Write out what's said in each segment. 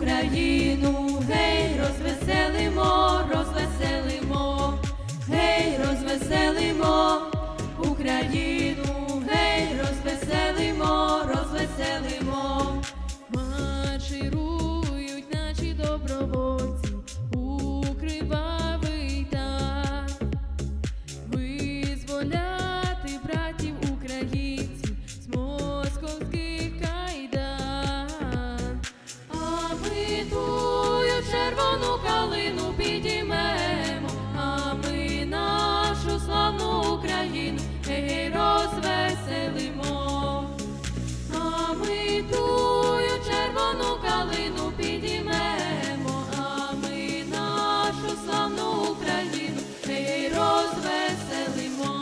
Україну, гей, розвеселимо, розвеселимо, калину підіймемо, а ми нашу славну Україну гей, розвеселимо. А ми тую червону калину підіймемо, ми нашу славну Україну гей, розвеселимо,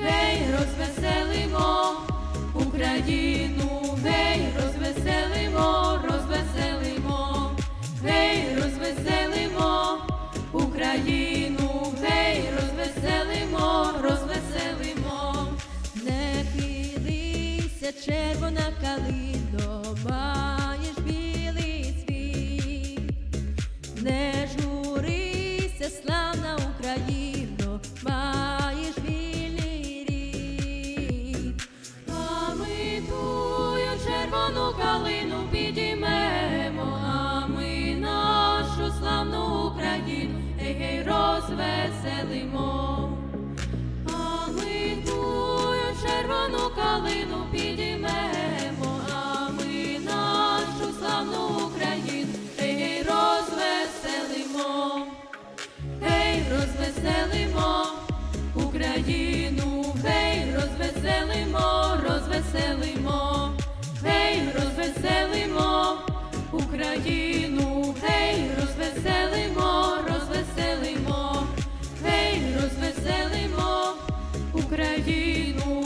гей, розвеселимо Україну, калину підіймемо, а ми нашу славну Україну, ей, розвеселимо. А ми тую червону калину підіймемо, а ми нашу славну Україну, ей, розвеселимо, гей, розвеселимо Україну.